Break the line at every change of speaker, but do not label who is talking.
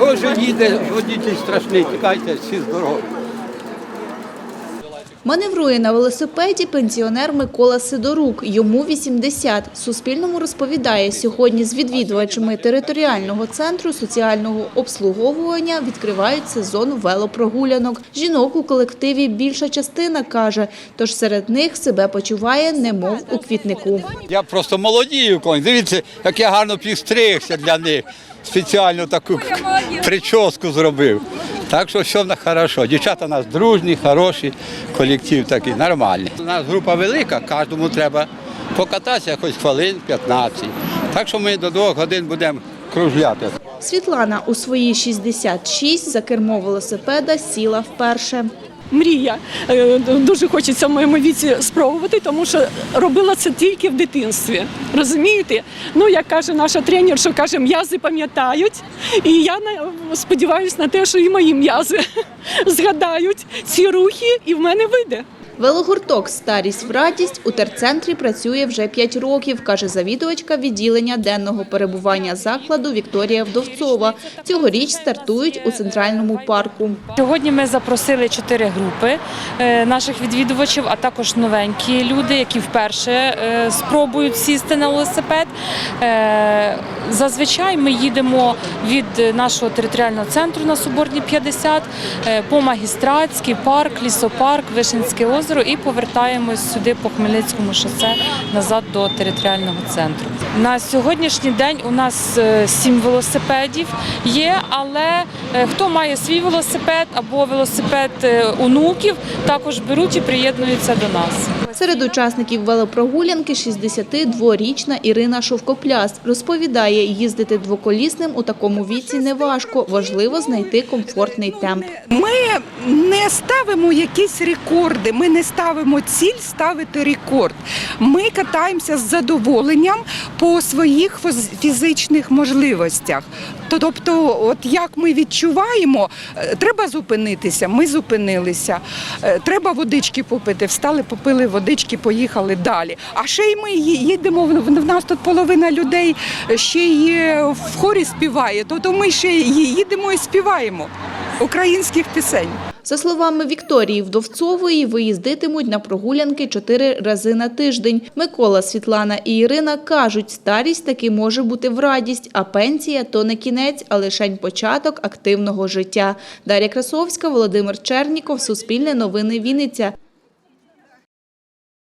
Ось їде, водитель страшний, тікайте, всі здорові.
Маневрує на велосипеді пенсіонер Микола Сидорук. Йому 80. Суспільному розповідає, сьогодні з відвідувачами територіального центру соціального обслуговування відкривають сезон велопрогулянок. Жінок у колективі більша частина, каже, тож серед них себе почуває немов у квітнику.
Я просто молодію конь. Дивіться, як я гарно підстригся для них. Спеціально таку прическу зробив. Так що все на хорошо. Дівчата у нас дружні, хороші, колектив такий, нормальний. У нас група велика, кожному треба покататися хоч хвилин 15. Так що ми до двох годин будемо кружляти.
Світлана у свої 66 за кермо велосипеда сіла вперше.
Мрія. Е, Дуже хочеться в моєму віці спробувати, тому що робила це тільки в дитинстві. Розумієте? Ну, як каже наша тренер, що каже, м'язи пам'ятають. І я сподіваюся на те, що і мої м'язи згадають ці рухи, і в мене вийде.
Велогурток «Старість в радість» у терцентрі працює вже 5 років, каже завідувачка відділення денного перебування закладу Вікторія Вдовцова. Цьогоріч стартують у центральному парку.
Сьогодні ми запросили чотири групи е, наших відвідувачів, а також новенькі люди, які вперше е, спробують сісти на велосипед. Е, Зазвичай ми їдемо від нашого територіального центру на Соборній 50 е, по магістратський парк, лісопарк, Вишинське озеро і повертаємось сюди по Хмельницькому шосе назад до територіального центру. На сьогоднішній день у нас е, сім велосипедів є, але е, хто має свій велосипед або велосипед е, онуків, також беруть і приєднуються до нас.
Серед учасників велопрогулянки 62-річна Ірина Шовкопляс розповідає, їздити двоколісним у такому віці не важко, важливо знайти комфортний темп.
Ми ставимо якісь рекорди, ми не ставимо ціль ставити рекорд. Ми катаємося з задоволенням по своїх фізичних можливостях. Тобто, от як ми відчуваємо, е, треба зупинитися. Ми зупинилися. Е, Треба водички попити. Встали, попили водички, поїхали далі. А ще й ми їдемо. В нас тут половина людей ще й е, в хорі співає. Тобто ми ще їдемо і співаємо українських пісень.
За словами Вікторії Вдовцової, виїздитимуть на прогулянки чотири рази на тиждень. Микола, Світлана і Ірина кажуть, старість таки може бути в радість, а пенсія – то не кінець, а лишень початок активного життя. Дар'я Красовська, Володимир Черніков, Суспільне новини Вінниця.